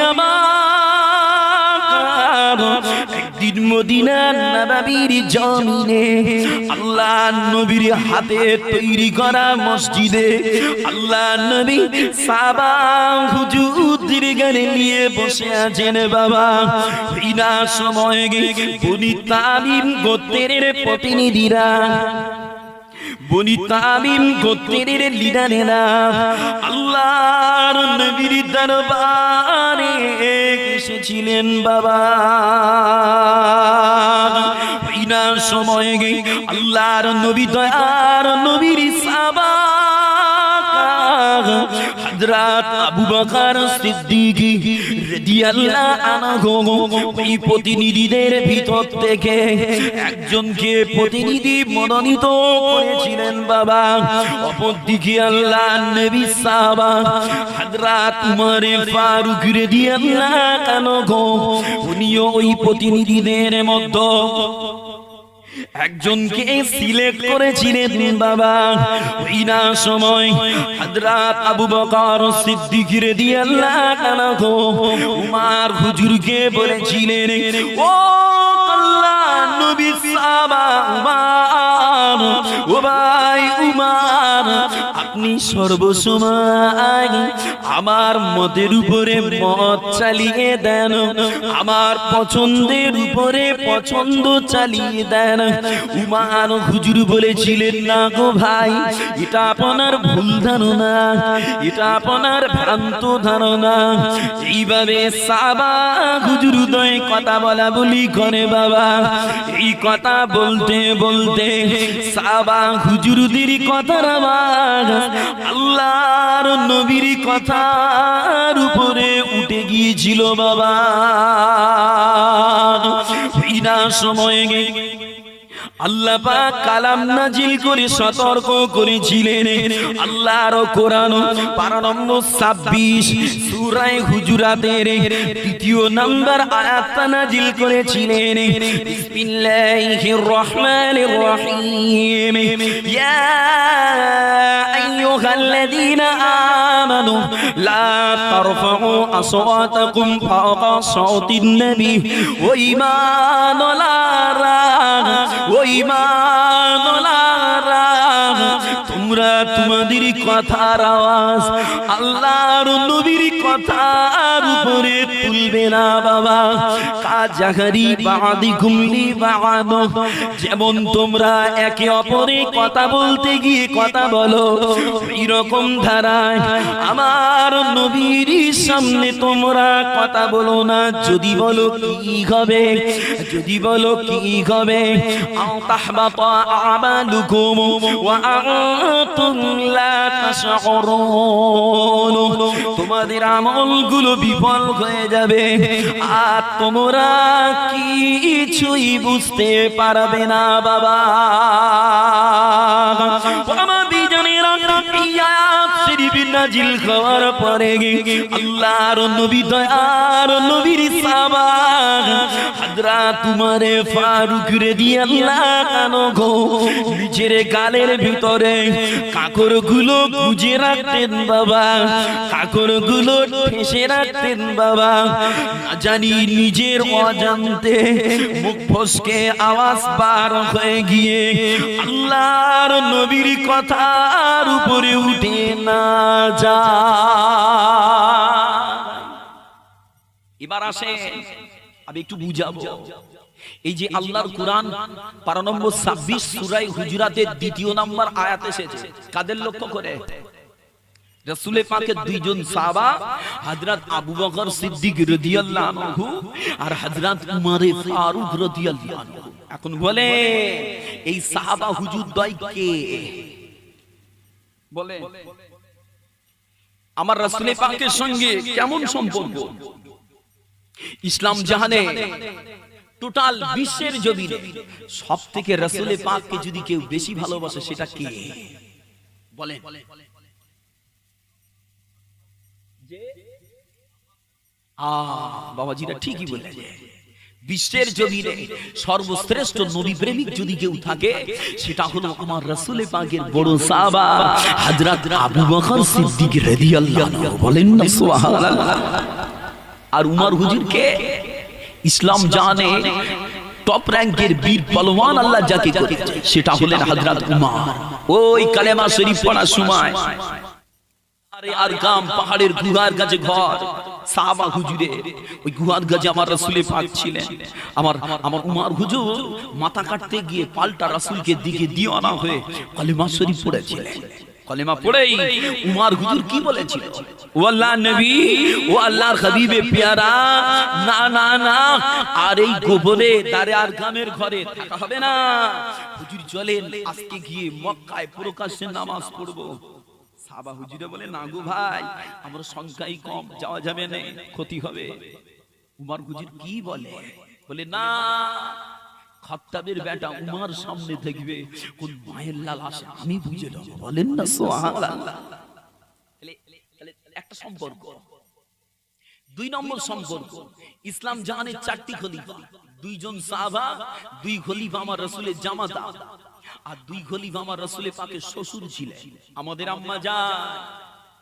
আমার একদিন মদিনার নবাবির জমিনে আল্লাহ নবীর হাতে তৈরি করা মসজিদে আল্লাহ নবী সাবা হুজুরদের গানে নিয়ে বসে আছেন বাবা। বিনা সময় বনি তামিম গোত্রের প্রতিনিধিরা বনি তামিম গোত্রের লিডারেরা আল্লাহর নবীর দরবারে এসেছিলেন বাবা। বিনা সময় আল্লাহর নবী, দয়ার নবীর সাবা। হযরত আবু বকর সিদ্দিক রাদিয়াল্লাহু আনহু প্রতিনিধিদের ভিতর থেকে একজনকে প্রতিনিধি মনোনীত করেছিলেন বাবা। অপরদিকে আল্লাহ নবী সাহাবা হযরত উমর ফারুক রাদিয়াল্লাহু আনহু, উনিও ওই প্রতিনিধিদের মধ্যে একজনকে সিলেক্ট করেছিলেন বাবা। ওই না সময় হযরত আবু বকর সিদ্দিক রাদিয়াল্লাহু আনহু উমার হুজুরকে বলেছিলেন ও আল্লাহ নবী সাহাবা উমার ও ভাই উমার, আপনি সর্বসময় আমার মতের উপরে মত চালিয়ে দেন, আমার পছন্দের উপরে পছন্দ চালিয়ে দেন। উমার হুজুর বলেছিলেন, না গো ভাই, এটা আপনার ভুল ধারণা, এটা আপনার ভ্রান্ত ধারণা। এইভাবে সাবা হুজুর উদয় কথা বলা বলি করে বাবা। এই কথা বলতে বলতে সাবা হুজুরদের কথার আওয়াজ আল্লাহর নবীর কথার উপরে উঠে গিয়েছিল বাবা। বিনা সময়ে আল্লাহ কালাম নাজিল করে সতর্ক করেছিলেন। আল্লাহর কোরআন পারা নম্বর ছাব্বিশ সূরায়ে হুজুরাতের দ্বিতীয় নাম্বার আয়াত নাজিল করেছিলেন। বিসমিল্লাহির রহমানির রহিম। ইয়া আইয়ুহাল্লাযীনা আমানু লা তারফাউ আসওয়াতাকুম ফাওকা সাওতিন নবী ওয়া ঈমানুল্লাহ ওই মানলারা তোমরা তোমাদের কথার আওয়াজ আল্লাহর নবীর কথার উপরে তুলবে না বাবা। কাজাহারি বাদি গুমলি বাদ যেমন তোমরা একে অপরে কথা বলতে গিয়ে কথা বলো এরকম ধারায় আমার নবীর সামনে তোমরা কথা বলো না, যদি বলো কি হবে, যদি বলো কি হবে। তোমাদের আমলগুলো বিফল হয়ে যাবে, আর তোমরা কিছুই বুঝতে পারবে না, বাবা। শরীফ পরে নিজের গালের ভিতরে কাকরগুলো গুজে রাখতেন বাবা কাকরগুলো রাখতেন বাবা। জানি নিজের অজান্তে ফসকে আওয়াজ বার হয়ে গিয়ে আল্লাহর নবীর কথার উপরে উঠে না এবার আসে আমি একটু বুঝাবো। এই যে আল্লাহর কোরআন পারা নম্বর ছাব্বিশ সুরাই হুজুরাতের দ্বিতীয় নম্বর আয়াত এসেছে। কাদের লক্ষ্য করে? রসুলে পাকের দুইজন সাহাবা হযরত আবু বকর সিদ্দিক রাদিয়াল্লাহু আনহু আর হযরত উমরে ফারুক রাদিয়াল্লাহু আনহু। এখন বলে এই সাহাবা হুজুর দয় কে? বলে আমার রসুলে পাকের সঙ্গে কেমন সম্পর্ক? ইসলাম জাহানে টোটাল বিশ্বের জমিনে সব থেকে রসুলে পাককে যদি কেউ বেশি ভালোবাসে সেটা কে? বলেন। বাবাজিরা ঠিকই বলেছে। বিশ্বের জমিনে সর্বশ্রেষ্ঠ নবী প্রেমিক যদি কেউ থাকে, সেটা হলো আমার রাসূলে পাকের বড় সাহাবা হযরত আবু বকর সিদ্দিক রাদিয়াল্লাহু বলেন না, সুবহানাল্লাহ। আর উমর হুজুরকে ইসলাম জানে টপ র্যাঙ্কের বীর পলওয়ান আল্লাহ যাকে সেটা হলেন হযরত উমর। ওই কালেমা শরীফ পড়ার সময় চলেন আজকে গিয়ে মক্কায় প্রকাশ্যে নামাজ পড়ব। সাবা হুজুরে বলে না গো ভাই আমার সংখ্যাই কম যাওয়া যাবে না ক্ষতি হবে। উমার হুজুর কি বলে? বলে? না খত্তাবের বেটা উমার সামনে দেখবে কোন মায়ের লাল আসে আমি বুঝে নেব। বলেন না সুবহানাল্লাহ। একটা সম্পর্ক। দুই নম্বর সম্পর্ক ইসলাম জাহানের চারটি খলিফা। দুইজন সাহাবা দুই খলিফা আমার রসুলের জামাতা। আর দুই খলিফা আমার রসুলের পাকে শ্বশুর ছিলেন। আমাদের আম্মা জান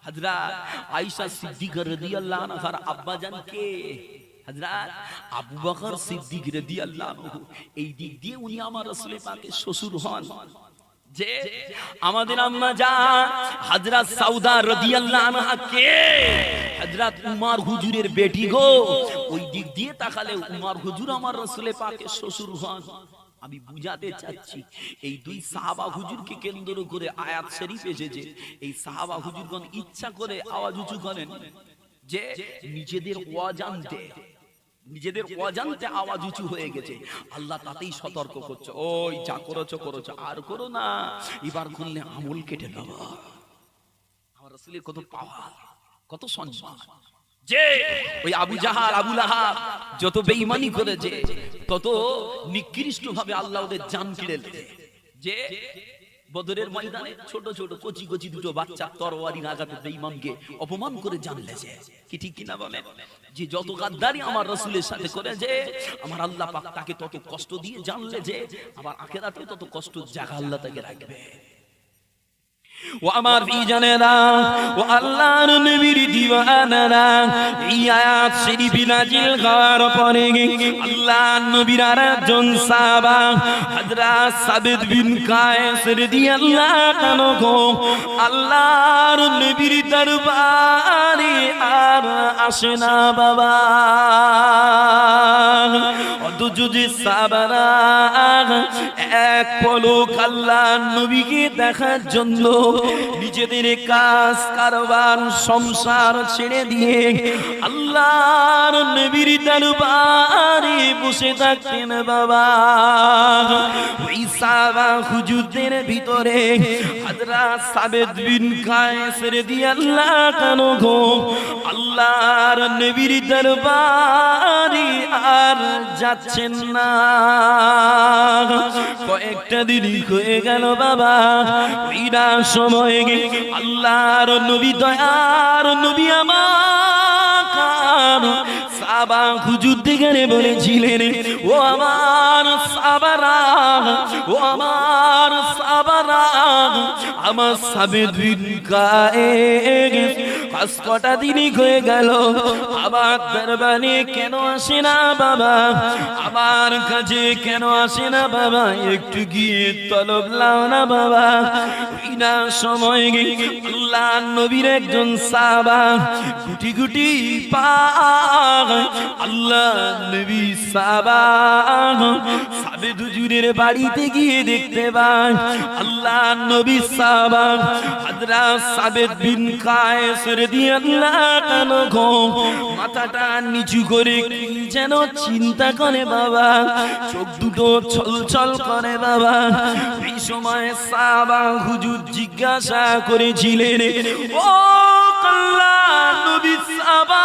হযরত আয়েশা সিদ্দিকা রাদিয়াল্লাহু আনহার আব্বা জান কে? হযরত আবু বকর সিদ্দিক রাদিয়াল্লাহু আনহু এই দিক দিয়ে উনি আমার পাকে শ্বশুর হন। যে আমাদের আম্মা জান হযরত সাউদা রাদিয়াল্লাহু আনহা কে? হযরত উমর হুজুরের বেটি গো। ওই দিক দিয়ে তাকালে উমর হুজুর আমার রাসূলে পাকের শ্বশুর হন। আমি বুঝাতে চাচ্ছি। এই দুই সাহাবা হুজুরকে কেন্দ্র করে আয়াত শরীফ এসেছে। এই সাহাবা হুজুরগণ ইচ্ছা করে আওয়াজ উঁচু করেন যে নিজেদের অজান্তে নিজেদের অজান্তে আওয়াজ উঁচু হয়ে গেছে। আল্লাহ তাতেই সতর্ক করছে। ওই যা করেছ করেছ। আর করো না। এবার করলে আমল কেটে নেব আমার রাসূলের কত পাওয়া কত সম্মান। যে ওই আবু জাহাল, আবু লাহাব যত বেঈমানি করেছে, তত নিকৃষ্ট ভাবে আল্লাহ ওদের জান কেড়ে। যে বদরের ময়দানে ছোট ছোট কচি কচি দুটো বাচ্চা তরওয়ারি নাগাতে বেঈমানকে অপমান করে জানলেছে কি ঠিক কিনা বলেন যে যত গাদ্দারি আমার রসুলের সাথে করে যে আমার আল্লাহ পাক তাকে তত কষ্ট দিয়ে জানলে যে আবার আখেরাতে তত কষ্ট জায়গা আল্লাহ তাকে রাখবে। ও আমার ও আল্লাহর নবীর দিওয়ানারা, এই আয়াত শরীফ নাজিল হওয়ার পরে আল্লাহ নবীর আরেকজন সাহাবা, হযরত সাবিত বিন কায়েস রাদিয়াল্লাহু আনহু, আল্লাহর নবীর দরবারে আর আসে না বাবা। অথচ যে এক পলক আল্লাহ নবীকে দেখার জন্য নিজেদের কাজ, কারবার, সংসার ছেড়ে দিয়ে আল্লাহর নবীর দরবারে বসে থাকতেন বাবা। ওই হুজুরদের ভিতরে হযরত সাবেদ বিন কায়েস রাদিয়াল্লাহু আনহু আল্লাহর নবীর দরবারে আর যাচ্ছেন না। কয়েকটা দিন হয়ে গেল বাবা ওইরা সময় আল্লাহর নবী দয়ার নবী আমার সাবা হুজুর দিকে বলেছিলেন, ও আমার সাবারা, ও আমার সাবারা, আমার সাবে দিন গায়ে পাঁচ কটা দিনই হয়ে গেল। আবার দরবারে কেন আসে না বাবা? কাছে কেন আসে না বাবা? একটু গিয়ে তলব লাও না বাবা। বিনা সময় আল্লাহ নবীর একজন সাবা গুটি গুটি পা আল্লাহ নবী সাবা সাবে দুজুরের বাড়িতে গিয়ে দেখতে পান আল্লাহ নবী সাবা হাজরা সাবেদ বিন কায়েস রাদিয়াল্লাহু আনহু মাথাটা নিচু করে যেন চিন্তা করে বাবা? চোখ দুটো ছলছল করে বাবা। এই সময় সাবা হুজুর জিজ্ঞাসা করেছিলেন, ও আল্লাহ নবী সাবা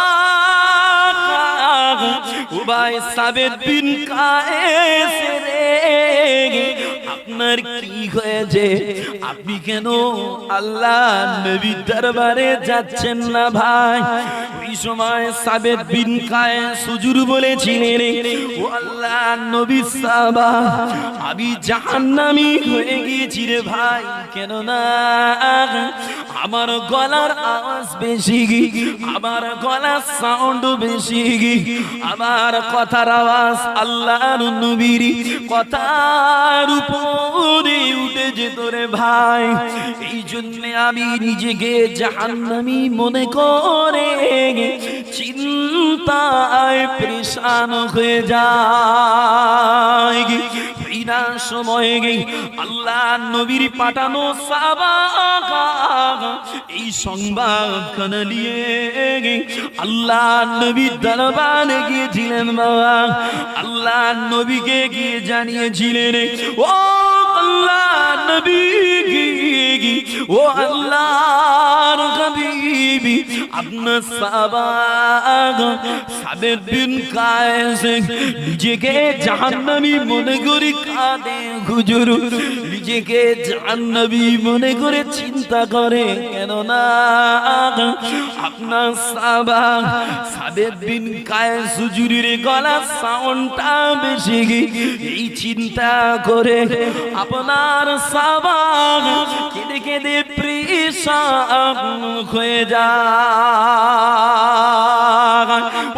ও সাবেদ বিন কায়েস রে। আপনার কি হয়েছে? আপনি কেন আল্লাহ নবী দরবারে যাচ্ছেন না ভাই? ওই সময় সাবেদ বিন কায়ে সুজুর বলেছিলেন, ও আল্লাহ নবী সাবা আমি জাহান্নামী হয়ে গিয়েছি রে ভাই। কেন না আমার গলার আওয়াজ বেশি, আমার গলার সাউন্ড বেশি, আমার কথার আওয়াজ আল্লাহর নবীর কথার উপরে উঠে যেত রে ভাই। এই জন্য আমি নিজেকে জাহান্নামি মনে করে চিন্তায় পরেশান হয়ে যায় বিনা সময়ে আল্লাহ নবীর পাঠানো সাবা এই সংবাদ কানে গে আল্লাহ নবীর দরবারে গিয়েছিলেন বাবা। আল্লাহ নবীকে গিয়ে জানিয়েছিলেন, ও আল্লাহ নবী ও আল্লাহর হাবিবি আপনার সাবা সাদের বিন কায়েস, নিজেকে জাহান্নামী মনে করে কাঁদে হুজুর, নিজেকে জাহান্নামী মনে করে চিন্তা করে। কেন না আপনার সাবা সাবেদ বিন কায়েস হুজুরের গলা সাউন্ডটা বেশি এই চিন্তা করে আপনার কেঁদে কেঁদে হয়ে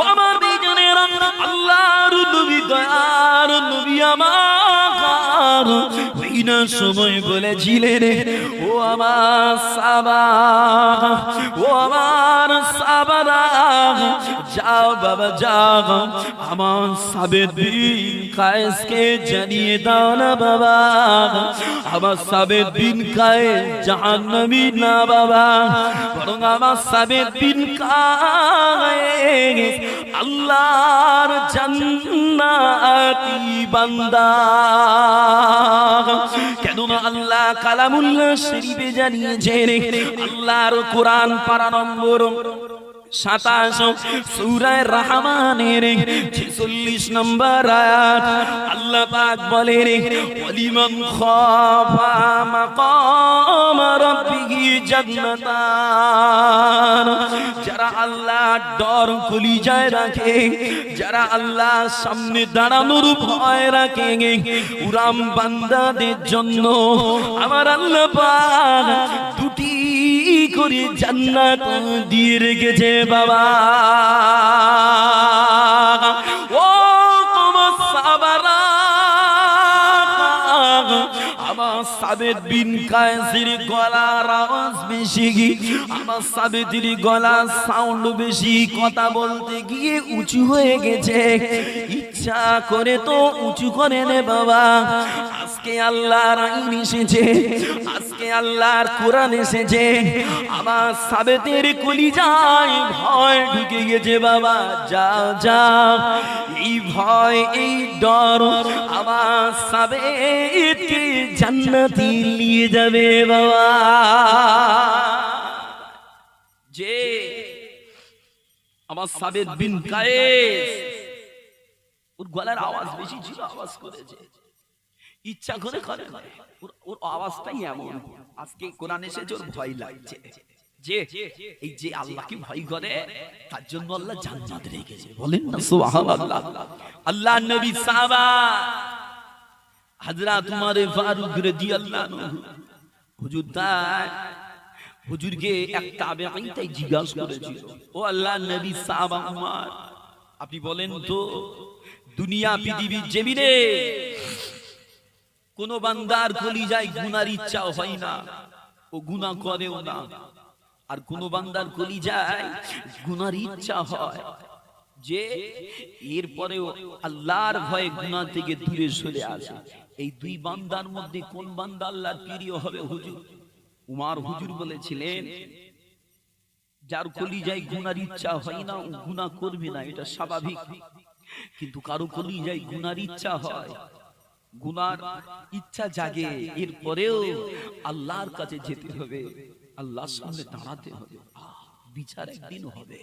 আমার দুজনের আল্লাহর নবী নবী, আমার বিনা সময় বলেছিলেন, ও আমার সাবা, ও আমার সাবারা যাও বাবা, যাও, আমার সাবেদ বিন কায়েসকে জানিয়ে দাও না বাবা, আমার সাবেদ বিন কায়েস জাহান্নামী না বাবা, বরং আমার সাবেদ বিন কায়েস আল্লাহর জান্নাতি বান্দা। কেননা আল্লাহ কালামুল্লাহ শরীফে জানিয়েছেন আল্লাহর কোরআন পারা নম্বর। সাতাশ সুরায় রহমানের ছেচল্লিশ নম্বর আয়াত। আল্লাহ পাক বলে রে ওয়ালিমান খাফা মাকাম রাব্বিহি জান্নাতান। যারা আল্লাহ ডর কলিজায় রাখে, যারা আল্লাহ সামনে দাঁড়ানোর ভয় রাখে উরাম বান্দাদের জন্য আমার আল্লাহ পাক দুটি করে জান্নাত দিয়ে রেখেছে বাবা। সাবেদ বিন কায়েসের গলার আওয়াজ বেশি, আমার সাবেদের গলার সাউন্ড বেশি। কথা বলতে গিয়ে উঁচু হয়ে গেছে। ইচ্ছা করে তো উঁচু করে নে বাবা। আজকে আল্লাহর আইন এসেছে, আজকে আল্লাহর কোরআন এসেছে। আমার সাবেদের কলিজায় ভয় ঢুকে গেছে বাবা। যা যা, এই ভয়, এই ডর আমার সাবেদকে জান্নাতি নিয়ে যাবে বাবা। যে আমার সাবেদ বিন কায়েস, ওর গলার আওয়াজ বেশি ছিল আওয়াজ করেছে। ইচ্ছা করে করে। ওর ওর আওয়াজটাই এমন। আজকে কোরআন এসেছে, ওর ভয় লাগছে। যে, এই যে আল্লাহকে ভয় করে, তার জন্য আল্লাহ জান্নাত রেখেছে। বলেন না, সুবহানাল্লাহ। আল্লাহ নবী সাহাবা হযরত উমর ফারুক রেদি আল্লাহ হুজুর তাই, হুজুরকে এক তাবেঈ তাই জিজ্ঞাসা করেছিল। ও আল্লাহ নবী সাহাবা উমর, আপনি বলেন তো, দুনিয়া পৃথিবীর জমিনে কোন বান্দার কলিজায় গুনার ইচ্ছা হয় না, ও গুনাহ করেও না। আর কোন বান্দার কলিজায় গুনার ইচ্ছা হয় যে এরপরেও আল্লাহর ভয়ে গুনাহ থেকে দূরে সরে আসে। এই দুই বান্দার মধ্যে কোন বান্দা আল্লাহর প্রিয় হবে হুজুর? উমার হুজুর বলেছিলেন, যার কলিজায় গুনার ইচ্ছা হয় না গুনাহ করবে না, এটা স্বাভাবিক। কিন্তু কারও কলিজায় গুনার ইচ্ছা হয়, গুনার ইচ্ছা জাগে, এরপরেও আল্লাহর কাছে যেতে হবে, আল্লাহর সামনে দাঁড়াতে হবে বিচার একদিন হবে।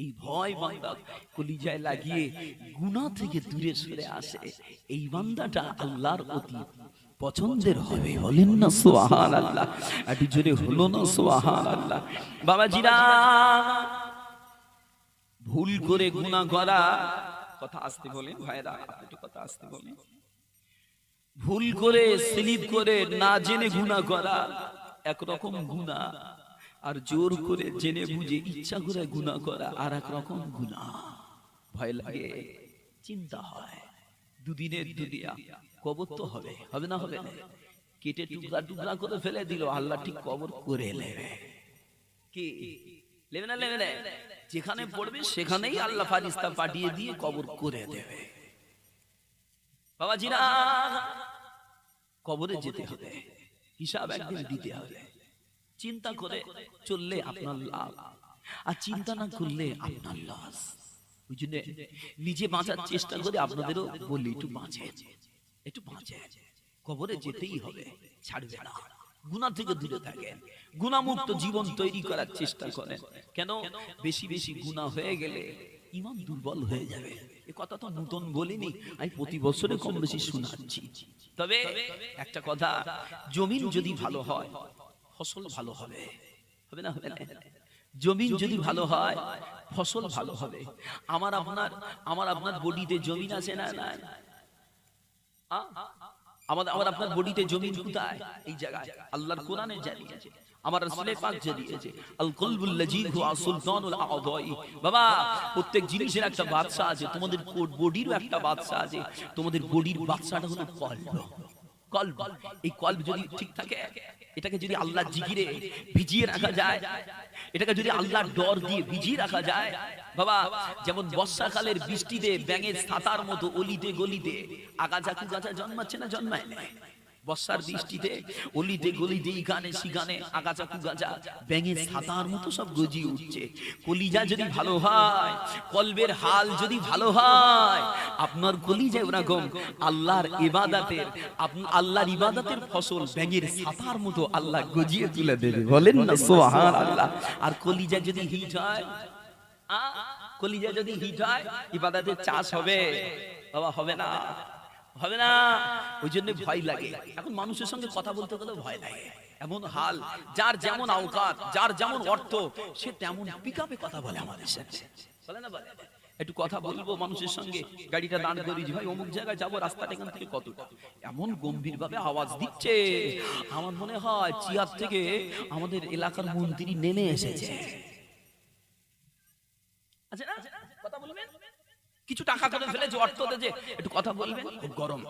এই ভয় বান্দা কলিজায় লাগিয়ে গুনাহ থেকে দূরে সরে আসে। এই বান্দাটা আল্লাহর অতি পছন্দের হবে, বলেন না সোহান আল্লাহ একটু জোরে হলো না সোহান আল্লাহ বাবাজিরা, ভুল করে গুনাহ করা, কথা আসতে বলেন ভাইরা একটু কথা আসতে বলেন। ভুল করে, স্লিপ করে না জেনে গুনাহ করা, একরকম গুনাহ আর জোর করে জেনে বুঝে ইচ্ছা করে গুনাহ করা আর এক রকম গুনাহ। ভয় লাগে চিন্তা হয়। দুদিনের দুনিয়া কবর তো হবে হবে না হবে না কেটে টুকরা টুকরা করে ফেলে দিল আল্লাহ ঠিক কবর করে নেবে। কি? নেবে না নেবে না। যেখানে পড়বে সেখানেই আল্লাহ ফারিস্তা পাঠিয়ে দিয়ে কবর করে দেবে। বাবাজিরা কবরে যেতে হবে। হিসাব একদিন দিতে হবে। চিন্তা করে চললে আপনার লাভ। আর চিন্তা না করলে আপনার লস ওই জন্য নিজে বাঁচার চেষ্টা করে আপনাদেরও বলি একটু বাঁচে একটু বাঁচে কবরে যেতেই হবে ছাড়বে না। গুণা থেকে দূরে থাকেন। গুণামুক্ত জীবন তৈরি করার চেষ্টা করেন। কেন? বেশি বেশি গুণা হয়ে গেলে ইমান দুর্বল হয়ে যাবে। এ কথা তো নতুন বলিনি। আমি প্রতি বছরে কম বেশি শোনাচ্ছি। তবে একটা কথা জমিন যদি ভালো হয় ফসল ভালো হবে। হবে। না হবে না? জমিন যদি ভালো হয় ফসল ভালো হবে। আমার আপনার আমার আপনার বডিতে জমিন আছে না না? আমাদের আমার আপনার বডিতে জমিন কোথায়? এই জায়গায়। আল্লাহর কোরআনে জানিয়েছে। আমার রাসূলের পাক জানিয়েছে আল কলবুল লাজিদ হুয়া সুলতানুল বাবা প্রত্যেক জিনিসের একটা বাদশা আছে। তোমাদের বডিরও একটা বাদশা আছে। তোমাদের বডির বাদশাটা হলো কলব কলব এই কলব যদি ঠিক থাকে, এটাকে যদি আল্লাহ জিগিরে ভিজিয়ে রাখা যায়, এটাকে যদি আল্লাহর ডর দিয়ে ভিজিয়ে রাখা যায়, বাবা, যেমন বর্ষাকালের বৃষ্টিতে ব্যাঙের ছাতার মতো অলিতে গলিতে আগাছা কুগাছা জন্মাচ্ছে না, জন্মায় না? বর্ষার বৃষ্টিতে অলিতে গলিতে গানে শিগানে আগাছা কুগাছা ব্যাঙের ছাতার মতো সব গজিয়ে উঠছে। কলিজা যদি ভালো হয় কলবের হাল যদি ভালো হয় আপনার কলিজা ওরকম আল্লাহর ইবাদাতের আল্লাহর ইবাদাতের ফসল ব্যাঙের ছাতার মতো আল্লাহ গজিয়ে তুলে দেবে। বলেন না সোহান আল্লাহ আর কলিজা যদি হিট হয় আ? কলিজা যদি হিট হয় ইবাদাতের চাষ হবে। বাবা হবে না। হবে না। ওই জন্য ভয় লাগে। এখন মানুষের সঙ্গে কথা বলতে গেলে ভয় লাগে। এমন হাল যার যেমন আওকাত যার যেমন অর্থ সে তেমন পিকআপে কথা বলে আমাদের সাথে। বলে না বলে একটু কথা বলব মানুষের সঙ্গে। গাড়িটা দাঁড় করিয়েছি ভাই অমুক জায়গায় যাব রাস্তাটা এখান থেকে কতটা? এমন গম্ভীর ভাবে আওয়াজ দিচ্ছে। আমার মনে হয় চিয়ার থেকে আমাদের এলাকার মন্ত্রী নেমে এসেছে। আচ্ছা না? কিছু টাকা করে ফেলেছে অর্থ যে, একটু কথা বলবেন? খুব গরম।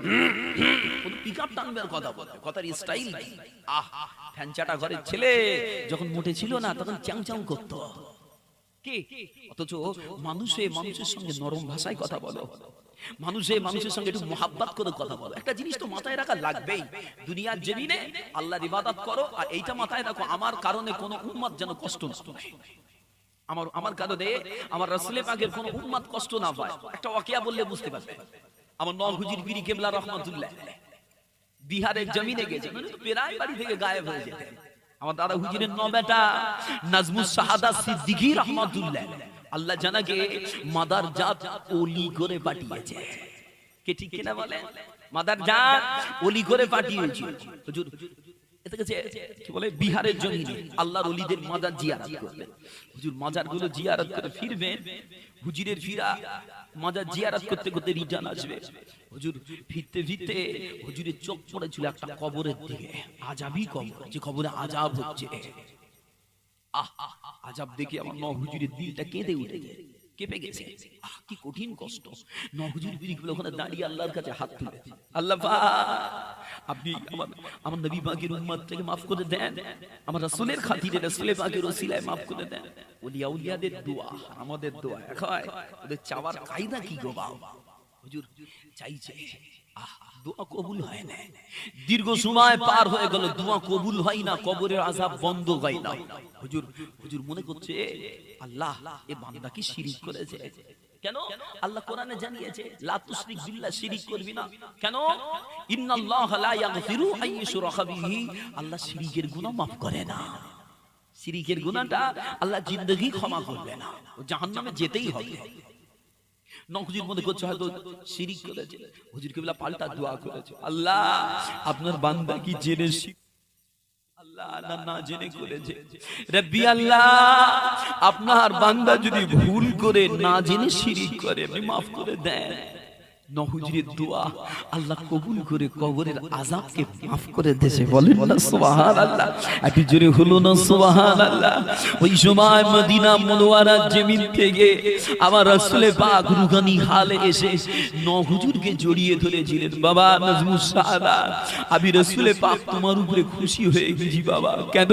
পিক আপ টানবে কথা বলবে। কথার স্টাইল আহ, ফ্যানচাটা ঘরের ছেলে, যখন মোটে ছিল না, তখন চ্যাং চ্যাং করতো। কি? অথচ মানুষে মানুষের সঙ্গে নরম ভাষায় কথা বলো। মানুষে মানুষের সঙ্গে একটু মোহাব্বত করে কথা বলো। একটা জিনিস তো মাথায় রাখা লাগবেই। দুনিয়ার জমিনে আল্লাহর ইবাদত করো, আর এইটা মাথায় রাখো, আমার কারণে কোনো উম্মত যেন কষ্ট না আমার আমার কারণে আমার রাসূলের পাকের কোনো উম্মত কষ্ট না পায়। একটা ওয়াকিয়া বললে বুঝতে পারবে। আমার নব হুজুর পীরি কেবলা রহমাতুল্লাহ, বিহারের জমিনে গেছে মানে প্রায় বাড়ি থেকে গায়েব হয়ে যেতেন। আমার দাদা হুজিরের ন বেটা নাজমুস শাহাদা সিদ্দিকী রহমাতুল্লাহ। আল্লাহ জানাকে মাদার জাত ওলি করে পাঠিয়েছে। কে ঠিক কিনা বলে মাদার জাত ওলি করে পাঠিয়েছে। হুজুর কি বলে বিহারের আল্লাহর ওলিদের মাজার জিয়ারত করবেন হুজুর মাজার জিয়ারত করে ফিরবেন। হুজুরের ফিরা মাজার জিয়ারত করতে করতে রিটার্ন আসবে। হুজুর ফিরতে ফিরতে হুজুরের চোখ পড়েছিল একটা কবরের দিকে। আজাবই কবর যে কবরে আজাব হচ্ছে। আহ আহ, আজাব দেখে আমার ন হুজুরের দিলটা কেঁদে উঠেছে কেঁপে গেছে। কি কঠিন কষ্ট। নহজুর হুজুর বিরিগুলো ওখানে দাঁড়িয়ে আল্লাহর কাছে হাত তুলে। আল্লাহ আপনি আমার নবী পাকের উম্মত থেকে মাফ করে দেন। আমার রাসূলের খাতিরে রাসূলের পাকের ওসিলায় মাফ করে দেন। ওলিয়া উলিয়াদের দোয়া, আমাদের দোয়া। এক হয়, ওদের চাওয়ার কায়দা কি গো বাবা হুজুর, চাইছে, আহ দীর্ঘ সময় পার হয়ে গেল, দোয়া কবুল হয় না, কবরের আযাব বন্ধ হয় না। হুজুর হুজুর মনে করছে, আল্লাহ এ বান্দা কি শিরিক করেছে। কেন? আল্লাহ কোরআনে জানিয়েছে, লা তুশরিক বিল্লাহ, শিরিক করবি না। কেন? ইন্নাল্লাহ লা ইয়াগফিরু আন ইউশরাকা বিহি। আল্লাহ শিরিকের গুনাহ maaf করে না। শিরিকের গুনাহটা আল্লাহ জিন্দেগি ক্ষমা করবে না। ও জাহান্নামে যেতেই হবে। নখজির মধ্যে করছে হয়তো শিরিক করেছে। হুজুর কেবলা পাল্টা দোয়া করেছে। আল্লাহ আপনার বান্দা কি জেনে শিখ- আল্লাহ আল্লাহ না না জেনে করেছে। রব্বি আল্লাহ আপনার বান্দা যদি ভুল করে না জেনে শিরিক করে আপনি মাফ করে দেন। নহুজুরের দোয়া আল্লাহ কবুল করে কবরের আযাবকে মাফ করে দেশে বলেন না সুবহানাল্লাহ। একটু জোরে হলো না সুবহানাল্লাহ। ওই সময় মদিনা মনোয়ারা জমিন থেকে আমার রাসূলে পাক রুহানি হালে এসে নহুজুরকে জড়িয়ে ধরেছিলেন। বাবা নাজমুস সাদা আমি রাসূলে পাক তোমার উপরে খুশি হয়ে গেছি বাবা। কেন?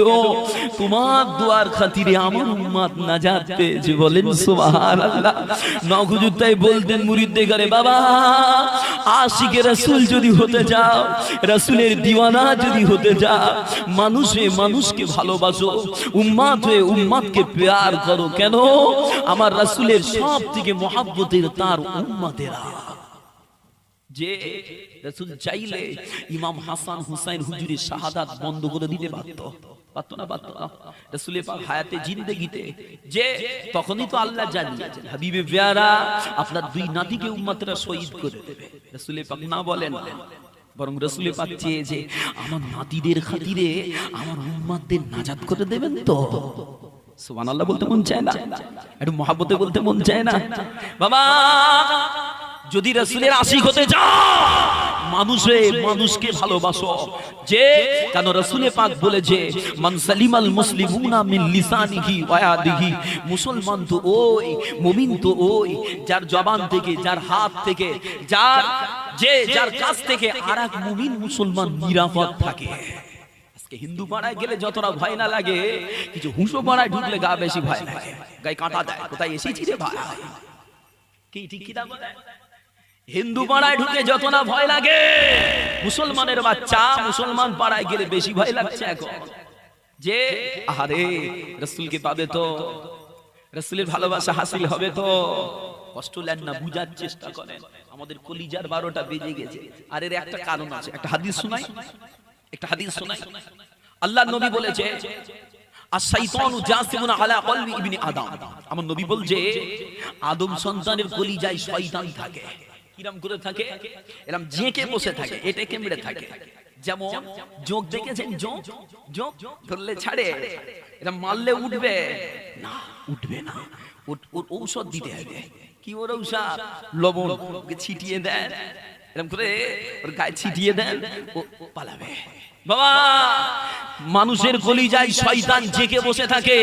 তোমার দোয়ার খাতিরে আমার উম্মত নাজাত পেয়েছে। বলেন সুবহানাল্লাহ। নহুজুর তাই বলতেন মুরিদদের বাবা আশিকে রাসূল যদি হতে যাও দিওয়ানা যদি হতে যাও, মানুষে মানুষকে ভালোবাসো উম্মাত হয়ে উম্মাতকে প্যার করো, কেন? আমার রাসূলের সব থেকে মহাব্বতের তার উম্মাতেরা যে রাসূল চাইলে ইমাম হাসান হুসাইন হুজুরের শাহাদাত বন্ধ করে দিতে পারত। বরং রসুলের পাক যে, আমার নাতিদের খাতিরে আমার উম্মাতদের নাজাত করে দেবেন তো? সুবহানাল্লাহ বলতে মন চায় না। একটু মহাব্বতে বলতে মন চায় না। বাবা, যদি রসুলের আশিক হতে যাও মানুষে মানুষকে ভালোবাসো। যে কেন রসুলে পাক বলেছে মান সালিমাল মুসলিমুনা মিন লিসানিহি ওয়া ইয়াদিহি। মুসলমান তো ওই মুমিন তো ওই যার জবান থেকে যার হাত থেকে যার যে যার কাছ থেকে আরেক মুমিন মুসলমান নিরাপদ থাকে। আজকে হিন্দু পাড়ায় গেলে যতটা ভয় না লাগে কিছু হুঁসো পাড়ায় ঢুকলে গা বেশি ভয় লাগে। গায়ে কাঁটা দেয় কোথায় এসেছি রে ভাই? কি ঠিক কি বলে? হিন্দু পাড়ায় ঢুকে যত না ভয় লাগে। মুসলমানের বাচ্চা মুসলমান পাড়ায় গেলে বেশি ভয় লাগছে এখন। যে আরে রসুলকে পাবে তো, রসুলের ভালোবাসা হাসিল হবে তো। কষ্ট নেন না, বুঝার চেষ্টা করেন। আমাদের কলিজার বারোটা বেজে গেছে। আর এর একটা কারণ আছে, একটা হাদিস শোনাই? একটা হাদিস শোনাই? আল্লাহ নবী বলেছে আমার নবী বলছে, আদম সন্তানের কলিজায় শয়তান থাকে। কিরম করে থাকে এরম জেঁকে বসে থাকে এটা কেমড়ে থাকে। যেমন জোক দেখেছেন জোঁক? জোঁক ধরলে ছাড়ে এরম মারলে উঠবে। না উঠবে না। ওর ঔষধ দিতে হবে। কি ওর ঔষধ? লবণ। ছিটিয়ে দেন। এরম করে ওর গায়ে ছিটিয়ে দেন। ও পালাবে। বাবা, মানুষের কলিজায় শয়তান জেগে বসে থাকে।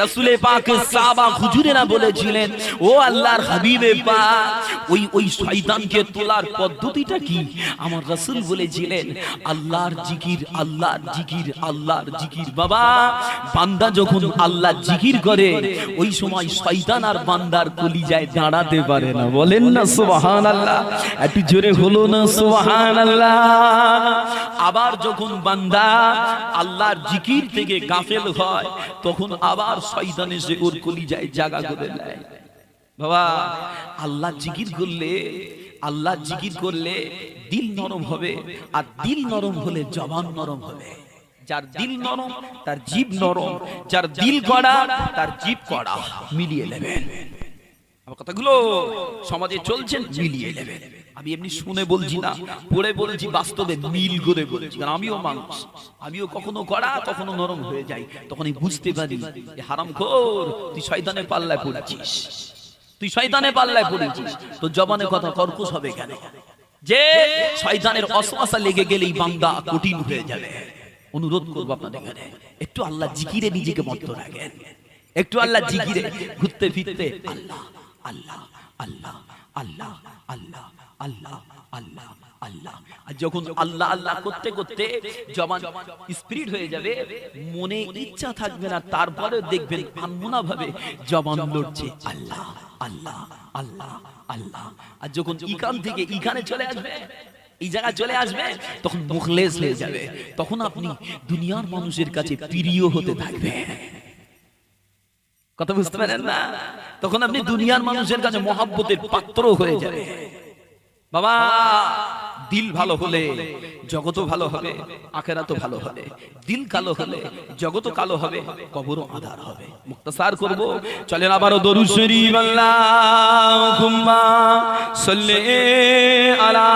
রাসূলে পাক সাহাবা হুজুরেরা বলেছিলেন, ও আল্লাহর হাবিবে পাক ওই ওই শয়তানকে তোলার পদ্ধতিটা কি? আমার রাসূল বলেছিলেন, আল্লাহর জিকির আল্লাহর জিকির আল্লাহর জিকির। বাবা, বান্দা যখন আল্লাহ জিকির করে, ওই সময় শয়তান আর বান্দার কলিজায় দাঁড়াতে পারে না। বলেন না, সুবহানাল্লাহ। একটু জোরে হলো না, সুবহানাল্লাহ। আবার যখন বান্দা আল্লাহর জিকির থেকে গাফেল হয়, তখন আবার শয়তান এসে ওর কলিজায় জাগা করে দেয় বাবা, আল্লাহ জিকির করলে, আল্লাহ জিকির করলে দিল নরম হবে, আর দিল নরম হলে জবান নরম হবে। যার দিল নরম, তার জীব নরম, যার দিল কড়া, তার জীব কড়া। মিলিয়ে নেবেন। আমার কথাগুলো সমাজে চলছেন, মিলিয়ে নেবেন। আমি এমনি শুনে বলছি না পড়ে বলছি বাস্তবে মিল করে বলছি। কারণ আমিও মানুষ আমিও কখনো কড়া কখনো নরম হয়ে যাই। তখন আমি বুঝতে পারি হারাম খোর তুই শয়তানের পাল্লায় পড়েছিস। তুই শয়তানে পাল্লায় পড়েছিস। তো জবানে কথা কর্কশ হবে কেন? যে শয়তানের অশ্বাসা লেগে গেলেই বান্দা কঠিন হয়ে যাবে। অনুরোধ করব আপনাদের এখানে একটু আল্লাহ জিকিরে নিজেকে মত্ত রাখেন। একটু আল্লাহ জিকিরে ঘুরতে ফিরতে আল্লাহ আল্লাহ আল্লাহ আল্লাহ আল্লাহ আল্লাহ আল্লাহ আল্লাহ। আর যখন আল্লাহ আল্লাহ করতে করতে জবান স্পিরিট হয়ে যাবে, মনে ইচ্ছা থাকবে না, তারপরে দেখবেন আনমনা ভাবে জবান লড়ছে আল্লাহ আল্লাহ আল্লাহ আল্লাহ। আর যখন ইকান থেকে ইখানে চলে আসবে, এই জায়গায় চলে আসবে, তখন মুখলেস হয়ে যাবে। তখন আপনি দুনিয়ার মানুষের কাছে প্রিয় হতে থাকবেন। কথা বুঝতে পারেন না? তখন আপনি দুনিয়ার মানুষের কাছে মহাব্বতের পাত্র হয়ে যাবে বাবা দিল ভালো হলে জগত ভালো হবে আখেরা তো ভালো হবে দিল কালো হলে জগত কালো হবে কবর আধার হবে। মুক্তাসার করব চলেন আবারও দরুদ শরীফ আল্লাহ সাল্লি আলা